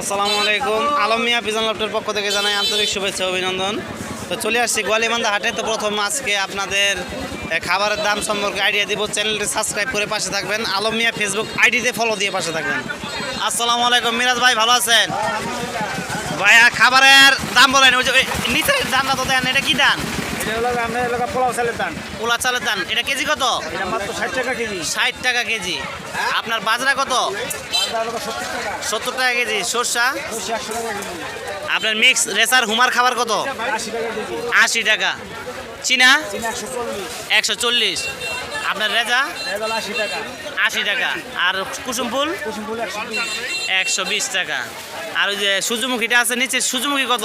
আসসালামু আলাইকুম। আলম মিয়া পিজন লফটের পক্ষ থেকে জানাই আন্তরিক শুভেচ্ছা, অভিনন্দন। তো চলে আসছি গোয়ালিমান্দা হাটে তো প্রথম আজকে আপনাদের খাবারের দাম সম্পর্কে আইডিয়া দিব। চ্যানেলটি সাবস্ক্রাইব করে পাশে থাকবেন। আলম মিয়া ফেসবুক আইডিতে ফলো দিয়ে পাশে থাকবেন। আসসালামু আলাইকুম। মিরাজ ভাই, ভালো আছেন? ভাই আর খাবারের দাম বলেন। ওই যে নিচের দামটা তো দেন, এটা কি দান এটা হলো আমরা এলাকা পোলাও চালের দান পোলা চালের দান এটা কেজি কত? এটা মাত্র ষাট টাকা কেজি। ষাট টাকা কেজি। আপনার বাজরা কত? সত্তর টাকা। কেজি। সর্ষা? আপনার মিক্স রেসার হুমার খাবার কত? আশি টাকা চীনা? একশো চল্লিশ। আপনার রেজা? আশি টাকা। আর কুসুম ফুল? একশো বিশ। টাকা। আর ওই যে সূর্যমুখীটা আছে নিচে সূর্যমুখী কত?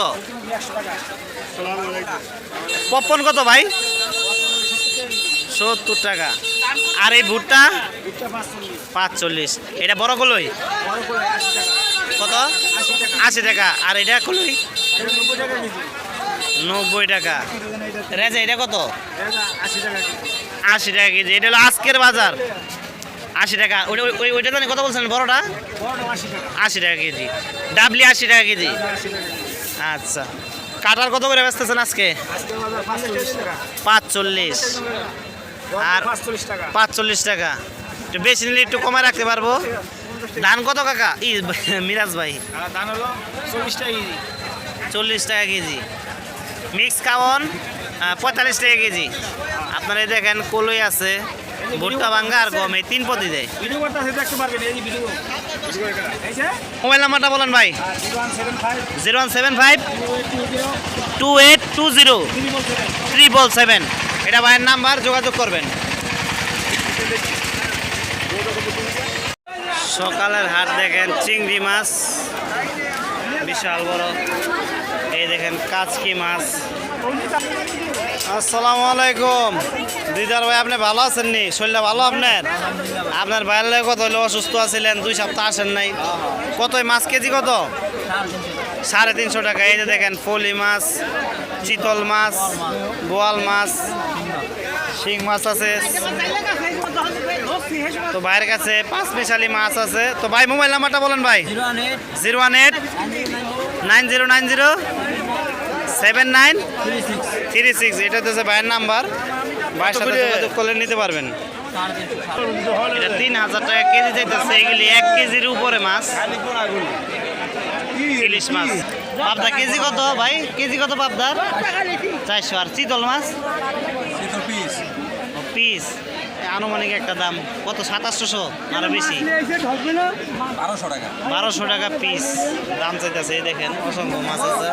পপকর্ন কত ভাই? সত্তর টাকা। আর এই ভুট্টা? পাঁচ চল্লিশ পাঁচচল্লিশ। এটা বড় কলই? কত? আশি টাকা। আর এটা কলই? নব্বই টাকা। রেজা এটা কত? আশি টাকা কেজি। এটা হলো আজকের বাজার। আশি টাকা। ওই ওই ওইটা জানি কত বলছেন বড়টা? বড়টা আশি টাকা কেজি। ডাবলি আশি টাকা কেজি। আশি টাকা কেজি। আচ্ছা। কাটার কত করে বেচতেছেন আজকে? পাঁচচল্লিশ। টাকা আর পাঁচচল্লিশ টাকা। টাকা একটু বেশি নিলে একটু কমায় রাখতে পারব। ধান কত কাকা? ই মিরাজ ভাই। ধান হলো চল্লিশ টাকা কেজি। চল্লিশ টাকা কেজি। মিক্স কাবন পঁয়তাল্লিশ টাকা কেজি। আপনারা দেখেন কলই আছে। ভুট্টা ভাঙ্গা আর গম এই তিন পদি দেয় মোবাইল নাম্বারটা বলেন ভাই। Zero one seven five. Two eight two zero. Triple seven. এটা ভাইয়ের নাম্বার যোগাযোগ করবেন। সকালের হাট দেখেন চিংড়ি মাছ। বিশাল বড়। এই দেখেন কাচকি মাছ। আসসালামু আলাইকুম। দিদার ভাই আপনি ভালো আছেন নি শরীরটা ভালো আপনার? আপনার ভাইয়ের লাগে কত হলে অসুস্থ আছিলেন দুই সপ্তাহ আসেন নাই। কত মাছ কেজি কত? সাড়ে তিনশো টাকা। এই যে দেখেন ফলি মাছ চিতল মাছ বোয়াল মাছ শিং মাছ আছে। তো ভাইয়ের কাছে পাঁচ মিশালি মাছ আছে। তো ভাই মোবাইল নাম্বারটা বলেন ভাই। Zero one eight nine zero nine zero seven nine three six. এটা হচ্ছে ভাইয়ের নাম্বার। ভাইয়ের সাথে যোগাযোগ করলে নিতে পারবেন। এটা তিন হাজার টাকা কেজি যাইতেছে এগুলি এক কেজির উপরে মাছ। ইলিশ মাছ। পাবদা কেজি কত ভাই? কেজি কত পাবদার? চারশো। আর চিতল মাছ? পিস। আনুমানিক একটা দাম। কত? সাতাশশো আরও বেশি। বারোশো টাকা। বারোশো টাকা পিস। দাম চাইতেছে দেখেন অসংখ্য মাছ আছে।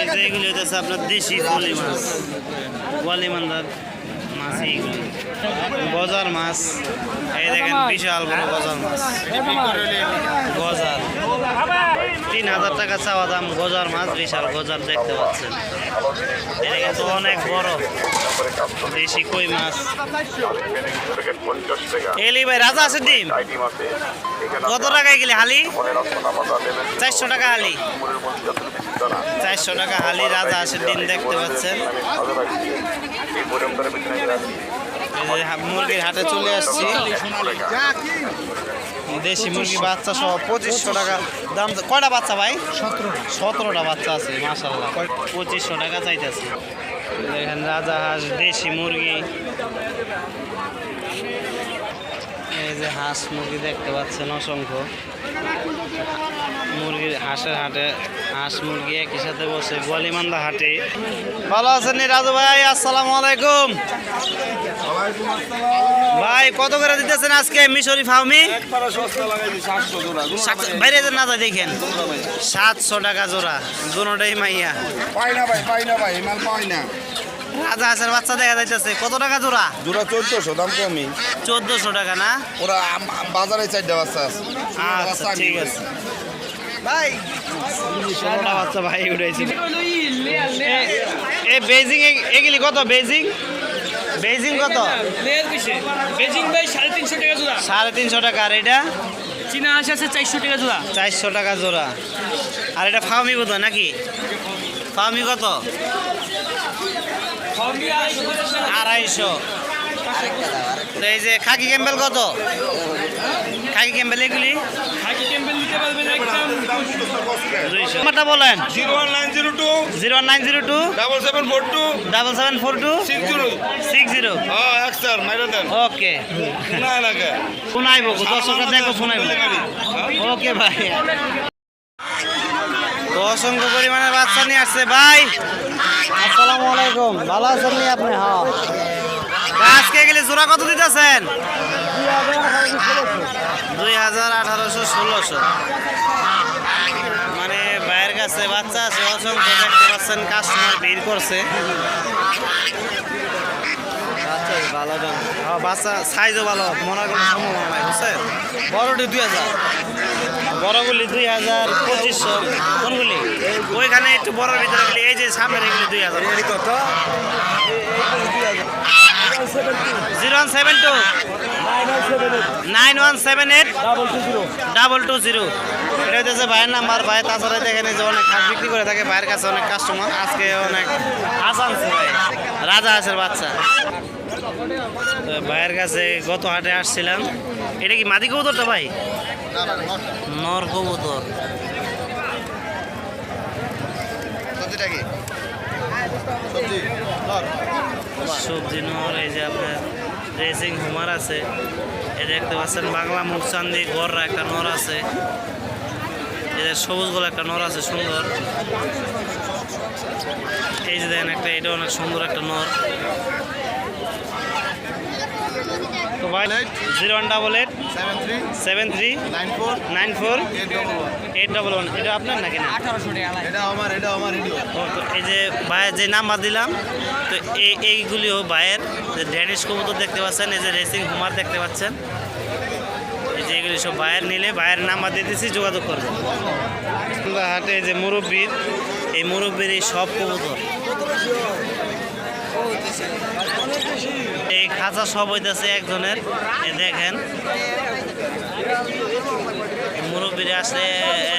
এই যে এগুলি হইতেছে আপনার দেশি পলি মাছ। পলি মান্দার মাছ এইগুলি। গজার মাছ। এই দেখেন বিশাল বড় গজার মাছ। গজার। তিন হাজার টাকা চাওয়া দাম, গজার মাছ, বিশাল গজার দেখতে পাচ্ছেন। এটা কিন্তু অনেক বড়, দেশি কই মাছ। এলি ভাই, রাজা আছে ডিম? কত টাকায় গেলে হালি? চারশো টাকা হালি। চারশো টাকা হালি, রাজা আছে ডিম দেখতে পাচ্ছেন। মুরগির হাটে চলে আসছি। দেশি মুরগি বাচ্চা সহ পঁচিশশো টাকা দাম কয়টা বাচ্চা ভাই? সতেরো সতেরোটা বাচ্চা আছে মাসাল্লাহ পঁচিশশো টাকা চাইতেছে। দেখেন রাজা হাঁস দেশি মুরগি। এই যে হাঁস মুরগি দেখতে পাচ্ছেন অসংখ্য। মুরগির হাঁসের হাটে হাঁস মুরগি একই সাথে বসে গোয়ালিমান্দা হাটে। ভালো আছেন রাজু ভাই? আসসালামু আলাইকুম। ভাই কত করে দিতেছেন আজকে মিশরি ফাউমি? বাইরে যেন না যায় দেখেন। সাতশো টাকা জোড়া দুটাই মাইয়া। পাই না ভাই পাই না ভাই মাল পাই না। রাজা হাঁসের বাচ্চা দেখা যাইতেছে। কত টাকা জোড়া? দুটা চোদ্দশো দাম কমই। চোদ্দশো টাকা না? ওরা বাজারে চারটা বাচ্চা আছে। আচ্ছা ঠিক আছে। ভাই। ষোলোটা বাচ্চা ভাই উঠেছি এই বেজিং এগুলি কত? বেজিং? বেজিং কত? বেজিং ভাই সাড়ে তিনশো টাকা জোড়া। সাড়ে তিনশো টাকা আর এটা? চীনা হাঁস আছে চারশো টাকা জোড়া। চারশো টাকা জোড়া। আর এটা ফার্মি কত নাকি? ফার্মি কত। আড়াইশো। তো এই যে খাকি ক্যাম্বেল কত? খাকি ক্যাম্বেল এগুলি? নাম্বারটা বলেন। Zero one nine zero two zero one nine zero two double seven four two double seven four two six zero. Six zero. হ্যাঁ ওকে। শোনাইবো দর্শকরা দেখো শোনাইবো। ওকে ভাই। তো অসংখ্য পরিমাণের বাচ্চা নিয়ে আসছে ভাই। আসসালামু আলাইকুম। ভালো আছেন আপনি? হ্যাঁ। আজকে গেলে জোড়া কত দিতেছেন? দুই হাজার আঠারোশো ষোলোশো। মানে ভাইয়ের কাছে বাচ্চা আছে অসংখ্য দেখতে পাচ্ছেন কাস্টমার ভিড় করছে। হ্যাঁ, বাচ্চা সাইজও ভালো মনে কোনো নাই বুঝছেন? বড়টি দুই হাজার। বড়গুলি দুই হাজার পঁচিশশো কোনগুলি? ওইখানে একটু বড়র ভিতরে গুলি এই যে সামনের এগুলি দুই হাজার। কত? Zero one seven two. Nine one seven eight. Double two zero. এটা হচ্ছে ভাইয়ের নাম্বার। ভাই তাছাড়া দেখেন যে অনেক বিক্রি করে থাকে। ভাইয়ের কাছে অনেক কাস্টমার আজকে অনেক হাঁস ভাই। রাজা হাঁসের বাচ্চা। তো ভাইয়ের কাছে গত হাটে আসছিলাম। এটা কি মাদি কবুতরটা ভাই? নর কবুতর। সবজিটা কি? সবজি নর। এই যে আপনার রেসিং হুমার আছে। এই দেখতে পাচ্ছেন বাংলা মুখচান্দি গররা একটা নর আছে। এদের সবুজ গোলা একটা নর আছে সুন্দর। এই যে দেখেন একটা এটা অনেক সুন্দর একটা নর। তো ভাই zero one double eight seven three nine four nine four eight double one. এটা আপনার নাকি না? এটা আমার এটা আমার তো এই যে ভাইয়ের যে নাম্বার দিলাম তো এই এইগুলিও ভাইয়ের যে ড্যানিশ কবুতর দেখতে পাচ্ছেন এই যে রেসিং হুমার দেখতে পাচ্ছেন। এই যে এগুলি সব ভাইয়ের নিলে ভাইয়ের নাম্বার দিয়ে দিচ্ছি যোগাযোগ করবেন। হাটে যে মুরব্বীর এই মুরব্বীর এই সব কবুতর। এই খাঁচা সব হইতেছে একজনের দেখেন। মুরব্বীরা আসলে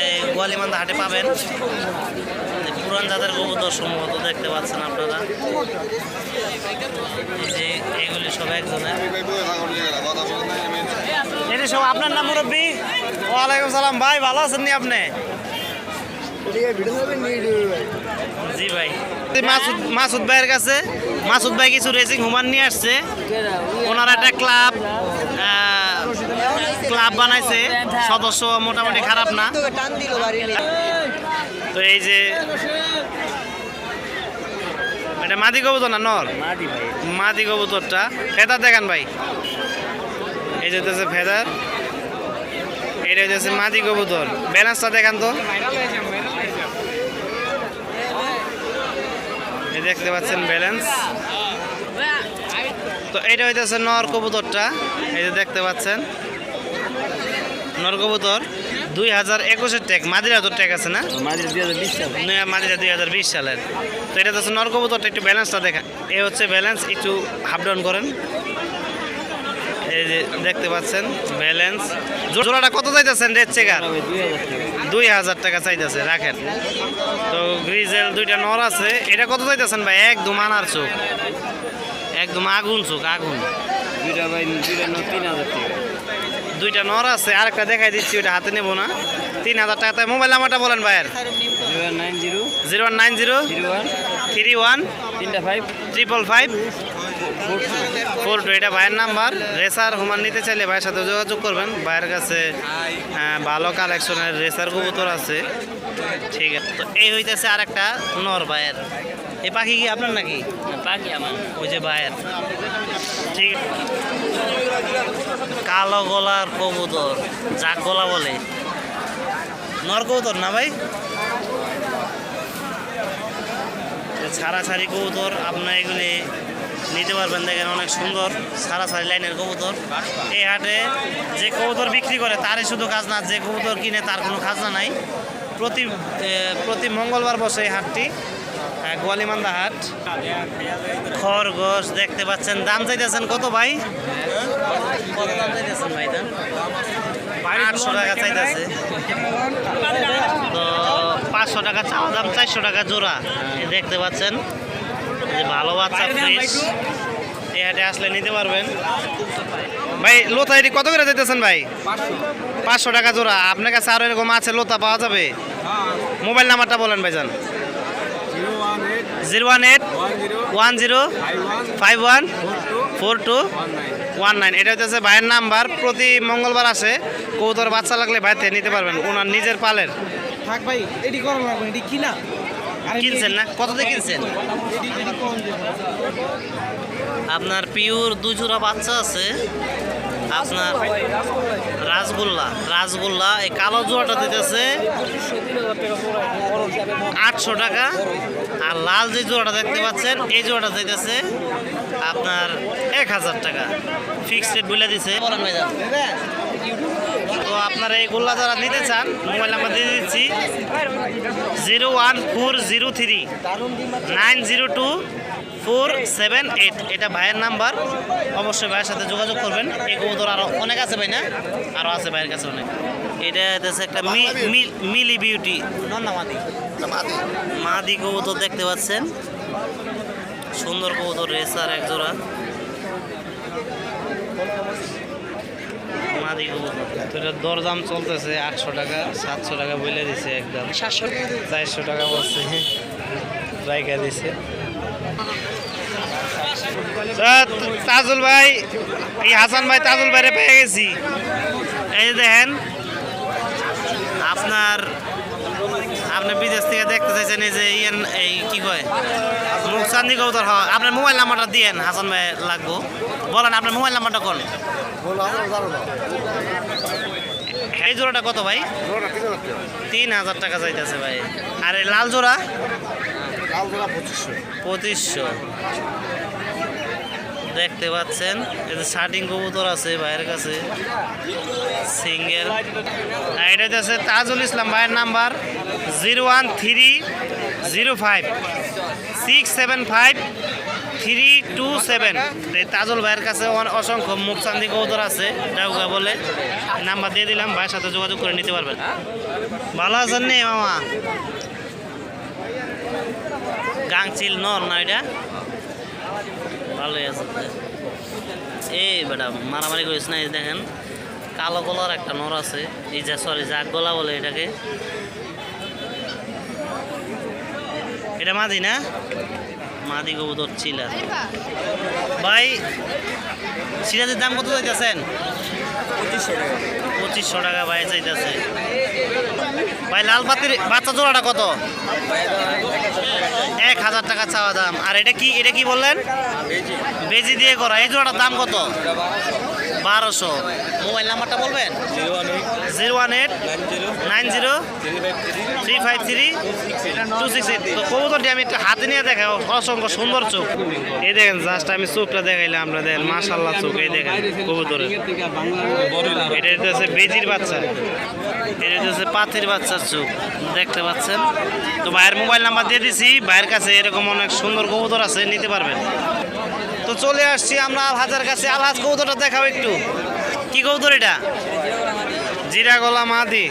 এই গোয়ালিমান্দা হাটে পাবেন। পুরান জাতের কবুতর সম্ভবত দেখতে পাচ্ছেন আপনারা। যে এগুলি সব একজনের। এটা সব আপনার নাম মুরব্বী? ওয়ালাইকুম সালাম ভাই ভালো আছেন নি আপনি? জি ভাই। মাসুদ মাসুদ ভাইয়ের কাছে? মাসুদ ভাই কিছু রেসিং হুমান নিয়ে আসছে। ওনার একটা ক্লাব ক্লাব বানাইছে। সদস্য মোটামুটি খারাপ না। তো এই যে এটা মাদি কবুতর না নর? মাদি কবুতরটা। ফেদার দেখান ভাই। এই যে হচ্ছে ফেদার। এটা হচ্ছে মাদি কবুতর। ব্যালেন্সটা দেখান তো। এই দেখতে পাচ্ছেন ব্যালেন্স তো এটা হইতেছে নর কবুতরটা এই যে দেখতে পাচ্ছেন। নর কবুতর দুই হাজার একুশের ট্যাগ মাদিরা তো ট্যাগ আছে না? মাদিরা দুই হাজার বিশ সালের। তো এটা হচ্ছে নর কবুতরটা একটু ব্যালেন্সটা দেখা এ হচ্ছে ব্যালেন্স একটু হাফ ডাউন করেন। এই যে দেখতে পাচ্ছেন ব্যালেন্স জোড়াটা কত চাইতেছেন রেড চেকার দুই হাজার টাকা চাইতেছে রাখেন। তো গ্রিজেল দুইটা নর আছে। এটা কত চাইতেছেন ভাই? একদম আনার চোখ। একদম আগুন চোখ আগুন। দুইটা ভাই দুইটা নর তিন হাজার টাকা। দুইটা নর আছে। আরেকটা দেখাই দিচ্ছি ওইটা হাতে নেব না। তিন হাজার টাকা। তাই মোবাইল নাম্বারটা বলেন ভাইয়ের। Zero nine zero zero one nine zero zero one three one তিনটা five triple five four two এটা ভাইয়ের নাম্বার। রেসার হুমান নিতে চাইলে ভাইয়ের সাথে যোগাযোগ করবেন। ভাইয়ের কাছে ভালো কালেকশনের রেসার কবুতর আছে। ঠিক আছে তো এই হইতেছে আর একটা নর ভাইয়ের। এই পাখি কি আপনার নাকি? পাখি আমার। ওই যে ভাইয়ের। ঠিক কালো গলার কবুতর যাক গলা বলে। নর কবুতর না ভাই? ছাড়া ছাড়ি কবুতর আপনার এগুলি নিতে পারবেন। দেখেন অনেক সুন্দর সারা সারি লাইনের কবুতর। এই হাটে যে কবুতর বিক্রি করে তারই শুধু কাজ না, যে কবুতর কিনে তার কোনো খাজনা নাই। প্রতি প্রতি মঙ্গলবার বসে এই হাটটি। গোয়ালিমান্দা হাট। খরগোশ দেখতে পাচ্ছেন। দাম চাইতেছেন কত ভাই? ভাই আটশো টাকা চাইতেছে। তো পাঁচশো টাকা চাওয়া দাম, চারশো টাকা জোড়া। দেখতে পাচ্ছেন। যে ভালো বাচ্চা ফ্রেশ এই হাটে আসলে নিতে পারবেন। ভাই লোতা এটি কত করে দিতেছেন ভাই? পাঁচশো। টাকা জোড়া। আপনার কাছে আরও এরকম আছে লোতা পাওয়া যাবে? মোবাইল নাম্বারটা বলেন ভাইজান। Zero one eight zero one eight one zero five one four two one nine. এটা হচ্ছে ভাইয়ের নাম্বার। প্রতি মঙ্গলবার আসে। কৌতর বাচ্চা লাগলে ভাই থেকে নিতে পারবেন। ওনার নিজের পালের। থাক ভাই এটি করো লাগবে এটি কিনা? কিনছেন না? কত দিয়ে কিনছেন? আপনার পিওর দুজোড়া বাচ্চা আছে। আপনার রাসগোল্লা রাসগোল্লা, এই কালো জোড়াটা দিতেছে। আটশো টাকা। আর লাল যে জোড়াটা দেখতে পাচ্ছেন, এই জোড়াটা দিতেছে আপনার এক হাজার টাকা। ফিক্সড রেট বলে দিছে। তো আপনারা এই গোল্লা যারা নিতে চান, মোবাইল নাম্বার দিয়ে দিচ্ছি। Zero one four zero three. Nine zero two four seven eight এটা ভাইয়ের নাম্বার। অবশ্যই ভাইয়ের সাথে যোগাযোগ করবেন। এই কবুতর আরও অনেক আছে ভাই না আরও আছে ভাইয়ের কাছে অনেক। এটা হচ্ছে একটা মিলি বিউটি। নন্দামাদি। মাদি কবুতর দেখতে পাচ্ছেন। সুন্দর কবুতর রেসার এক জোড়া। মাদি কবুতর। এটার দরদাম চলতেছে আটশো টাকা সাতশো টাকা বলে দিছে একদম। সাতশো চারশো টাকা বলছে। রাইকা দিছে। তাজুল ভাই, এই হাসান ভাই তাজুল ভাইরে পেয়ে গেছি। এই দেখেন, আপনার, আপনি বিদেশ থেকে দেখতে চাইছেন এই যে ইয়েন এই কি কয় মুখ চান্দি কৌতর হয় আপনার মোবাইল নাম্বারটা দিয়েন, হাসান ভাই লাগবো। বলেন, আপনার মোবাইল নাম্বারটা কোন? এই জোড়াটা কত ভাই? তিন হাজার টাকা চাইতেছে ভাই। আর লাল জোড়া? পঁচিশশো। দেখতে পাচ্ছেন। শার্টিং কবুতর আছে ভাইয়ের কাছে। সিঙ্গেল এটা হচ্ছে তাজুল ইসলাম ভাইয়ের number. Zero one three zero five. Six seven five three two seven. Tajul ভাইয়ের কাছে অসংখ্য মুখচান্দি কবুতর আছে। ডাউকা বলে নাম্বার দিয়ে দিলাম, ভাইয়ের সাথে যোগাযোগ করে নিতে পারবেন। ভালো আছেন নে মামা? গাংচিল নর না এটা? ভালোই আছে। এই বেটা, মারামারি করিস না, এই দেখেন, কালো গলার একটা নর আছে। এই যে সরি জাগ গলা বলে এটাকে। এটা মাদি না? মাদি কবুতর চিলা ভাই, সিরাজের দাম কত চাইতেছেন? পঁচিশশো টাকা। ভাই চাইতেছে। ভাই, লাল পাতির বাচ্চা জোড়াটা কত? হাজার টাকা চাওয়া দাম। আর এটা কি এটা কি বললেন? বেজি দিয়ে করা। এই জোড়াটার দাম কত? বারোশো। মোবাইল নাম্বারটা বলবেন? Zero one eight nine zero three five three two six eight. তো কবুতরটি আমি একটু হাতে নিয়ে দেখাই, অসংখ্য সুন্দর চোখ। এই দেখেন, জাস্ট আমি চোখটা দেখাইলাম আমরা দেখেন মাশাল্লাহ চোখ, এই দেখেন কবুতরের। এটা হচ্ছে বেজির বাচ্চা, এটা হচ্ছে পাথির বাচ্চার চোখ, দেখতে পাচ্ছেন? তো ভাইয়ের মোবাইল নাম্বার দিয়ে দিছি, ভাইয়ের কাছে এরকম অনেক সুন্দর কবুতর আছে, নিতে পারবেন। তো চলে আসছি আমরা আলহাজের কাছে। আলহাজ কবুতরটা দেখাও একটু। কি কবুতর এটা? জিরা গলা মাদি।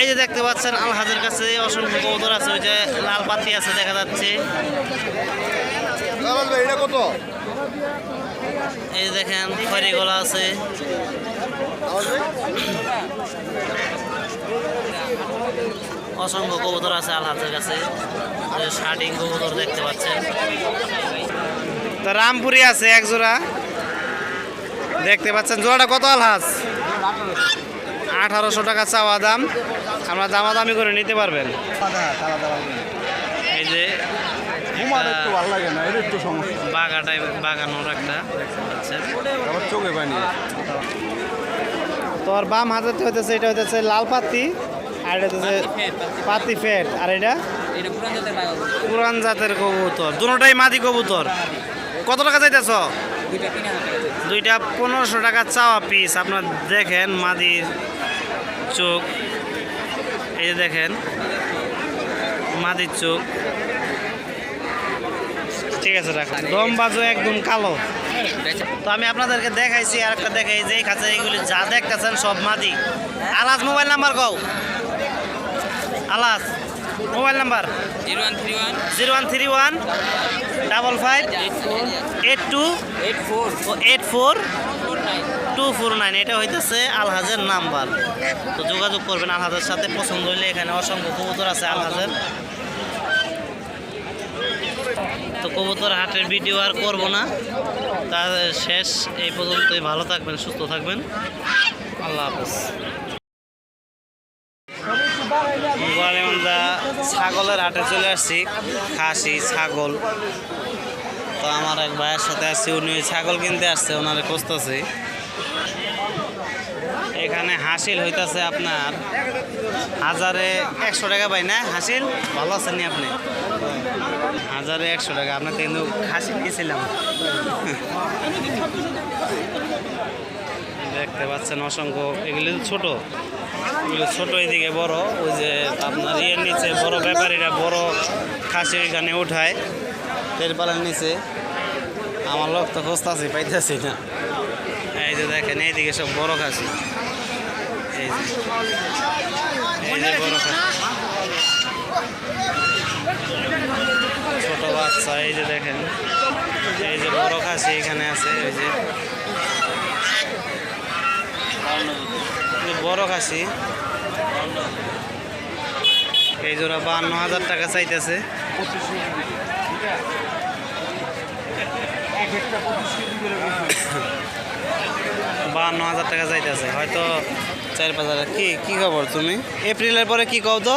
এই যে দেখতে পাচ্ছেন আলহাজের কাছে অসংখ্য কবুতর আছে ওই যে লাল পাতি আছে দেখা যাচ্ছে। কত? এই দেখেন খয়রি গলা আছে। অসংখ্য কবুতর আছে আলহাজের কাছে। শার্টিং কবুতর দেখতে পাচ্ছেন। তো রামপুরি আছে এক জোড়া। দেখতে পাচ্ছেন জোড়াটা কত আলহাজ? আঠারোশো টাকা চাওয়া দাম। আমরা দামাদামি করে নিতে পারবেন। এই যে একটা ভালো লাগে না এটা একটু সমস্যা। বাগা টাইপ বাগানোর একটা চোখে পানি। তোর বাম হাতে হইতেছে এটা হইতেছে লাল পাতি। আর এটা হইতেছে পাতি ফেট আর এটা? পুরান জাতের কবুতর। দুটোটাই মাদি কবুতর। কত টাকা চাইতেছ? দুইটা পনেরোশো টাকা চাওয়া পিস আপনার দেখেন মাদির চোখ। এই যে দেখেন মাদির চোখ। ঠিক আছে রাখুন দম বাজু একদম কালো। তো আমি আপনাদেরকে দেখাইছি আর একটা দেখাই। যে এই কাছে এইগুলি যা দেখতেছেন সব মাদি। আলাস মোবাইল নাম্বার কও? আলাস mobile number? Zero one three one zero one three one double five, eight two, eight four eight four two four nine. এটা হইতেছে আলহাজের নাম্বার। তো যোগাযোগ করবেন আলহাজের সাথে, পছন্দ হইলে এখানে অসংখ্য কবুতর আছে আলহাজের। তো কবুতর হাটের ভিডিও আর করব না। তার শেষ, এই পর্যন্তই। ভালো থাকবেন, সুস্থ থাকবেন। আল্লাহ হাফেজ। গোয়ালিমান্দা ছাগলের হাটে চলে আসছি, খাসি, ছাগল। তো আমার এক ভাইয়ের সাথে আসছি উনি ওই ছাগল কিনতে আসছে, ওনারে খুঁজতেছি। এখানে হাসিল হইতাছে আপনার হাজারে একশো টাকা পাই না হাসিল? ভালো আছেন আপনি? হাজারে একশো টাকা, আপনার কিন্তু হাসিল নিয়েছিলাম দেখতে পাচ্ছেন অসংখ্য, এগুলি ছোট। ছোট এদিকে বড়, ওই যে আপনার ইয়ের নিচে বড় ব্যাপারীরা বড় খাসি এখানে উঠায় তেরপালের নিচে। আমার লোক তো খুঁজতেছি, পাইতেছি না। এই যে দেখেন, এইদিকে সব বড় খাসি। এই যে বড় ছোট বাচ্চা, এই যে দেখেন। এই যে বড় খাসি এখানে আছে ওই যে। বড় খাসি। এই জোড়া বান্ন হাজার টাকা চাইতেছে। বান্ন হাজার টাকা চাইতেছে। হয়তো চার পাঁচ হাজার। কি কি খবর তুমি? এপ্রিলের পরে কি কও তো?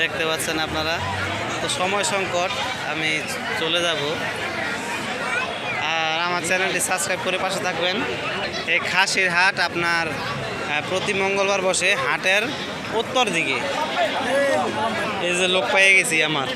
দেখতে পাচ্ছেন আপনারা। তো সময় সংকট। আমি চলে যাব। আর আমার চ্যানেলটি সাবস্ক্রাইব করে পাশে থাকবেন। এই খাসির হাট আপনার প্রতি মঙ্গলবার বসে হাটের উত্তর দিকে। এই যে লোক পাইয়ে গেছি আমার।